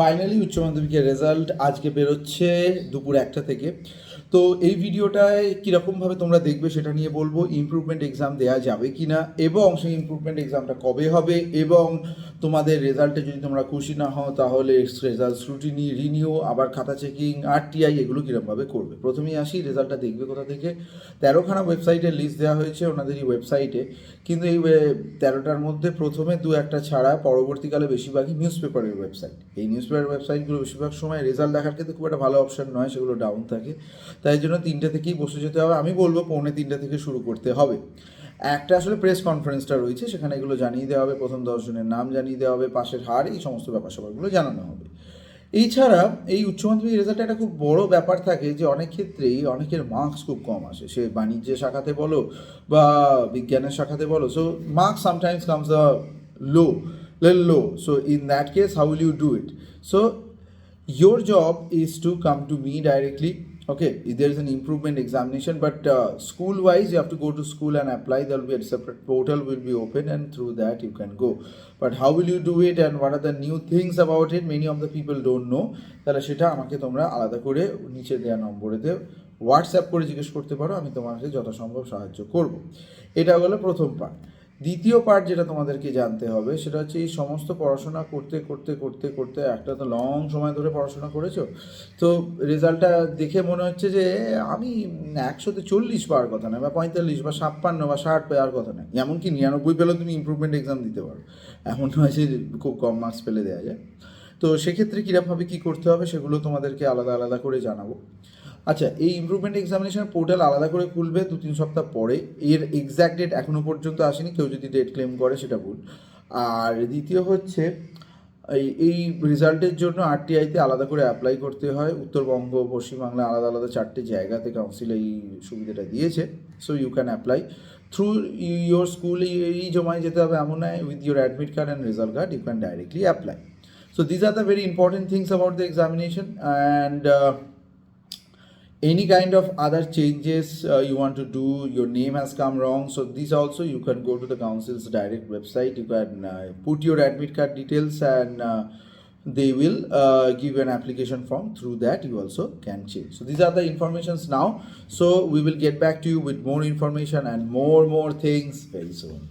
Finally উচ্চ মাধ্যমিকের result আজকে বেরোচ্ছে দুপুর একটা থেকে। তো এই ভিডিওটায় কীরকমভাবে তোমরা দেখবে সেটা নিয়ে বলব ইমপ্রুভমেন্ট এক্সাম দেওয়া যাবে কি না এবং সেই ইমপ্রুভমেন্ট এক্সামটা কবে হবে এবং তোমাদের রেজাল্টে যদি তোমরা খুশি না হও তাহলে রেজাল্ট স্ক্রুটিনি রিনিউ আবার খাতা চেকিং আর আরটিআই এগুলো কীরকমভাবে করবে? প্রথমেই আসি রেজাল্টটা দেখবে কোথা থেকে। তেরোখানা ওয়েবসাইটের লিস্ট দেওয়া হয়েছে ওনাদেরই ওয়েবসাইটে কিন্তু এই তেরোটার মধ্যে প্রথমে দু একটা ছাড়া, পরবর্তীকালে বেশিরভাগই নিউজ পেপারের ওয়েবসাইট এই নিউজ পেপার ওয়েবসাইটগুলো বেশিরভাগ সময় রেজাল্ট দেখার ক্ষেত্রে খুব একটা ভালো অপশন নয়, সেগুলো ডাউন থাকে। তাই জন্য তিনটে থেকেই বসে যেতে হবে। আমি বলব পৌনে তিনটে থেকে শুরু করতে হবে। একটা আসলে প্রেস কনফারেন্সটা রয়েছে, সেখানে এগুলো জানিয়ে দেওয়া হবে, প্রথম দশজনের নাম জানিয়ে দেওয়া হবে, পাশের হার, এই সমস্ত ব্যাপার স্যাপারগুলো জানানো হবে। এছাড়া এই উচ্চ মাধ্যমিক রেজাল্টে একটা খুব বড় ব্যাপার থাকে যে, অনেক ক্ষেত্রেই অনেকের মার্কস খুব কম আসে। সে বাণিজ্যের শাখাতে বলো বা বিজ্ঞানের শাখাতে বলো so marks sometimes comes the low low so in that case how will you do it? So your job is to come to me directly okay if there is an improvement examination but uh, school wise you have to go to school and apply there will be a separate portal will be open and through that you can go but how will you do it and what are the new things about it many of the people don't know তাহলে সেটা আমাকে তোমরা আলাদা করে নিচে দেওয়া নম্বরেতে WhatsApp করে জিজ্ঞেস করতে পারো আমি তোমাকে যথাসম্ভব সাহায্য করব এটা হলো প্রথম পার্ট দ্বিতীয় পার্ট যেটা তোমাদেরকে জানতে হবে, সেটা হচ্ছে এই সমস্ত পড়াশোনা করতে করতে করতে করতে একটা তো লং সময় ধরে পড়াশোনা করেছ। তো রেজাল্টটা দেখে মনে হচ্ছে যে আমি একশোতে চল্লিশ পাওয়ার কথা নয়, বা পঁয়তাল্লিশ, বা ছাপ্পান্ন, বা ষাট পাওয়ার কথা নয়। এমনকি নিরানব্বই পেলেও তুমি ইম্প্রুভমেন্ট এক্সাম দিতে পারো। এমন নয় যে খুব কম মার্কস পেলে দেওয়া যায়। তো সেক্ষেত্রে কীরকমভাবে কী করতে হবে সেগুলো তোমাদেরকে আলাদা আলাদা করে জানাব। আচ্ছা এই ইমপ্রুভমেন্ট এক্সামিনেশন পোর্টাল আলাদা করে খুলবে দু তিন সপ্তাহ পরে। এর এক্স্যাক্ট ডেট এখনও পর্যন্ত আসেনি কেউ যদি ডেট ক্লেম করে সেটা ভুল। আর দ্বিতীয় হচ্ছে এই এই রেজাল্টের জন্য আরটিআইতে আলাদা করে অ্যাপ্লাই করতে হয়। উত্তরবঙ্গ পশ্চিমবাংলা আলাদা আলাদা চারটে জায়গাতে কাউন্সিল এই সুবিধাটা দিয়েছে। So you can apply through your school এই জমায় যেতে হবে এমন নয় with your admit card and result card you can directly apply so these the very important things about the examination and uh, any kind of other changes uh, you want to do your name has come wrong. So these also you can go to the council's direct website. You can uh, put your admit card details and uh, they will uh, give you an application form. Through that you also can change. So these are the informations now. So we will get back to you with more information and more more things very soon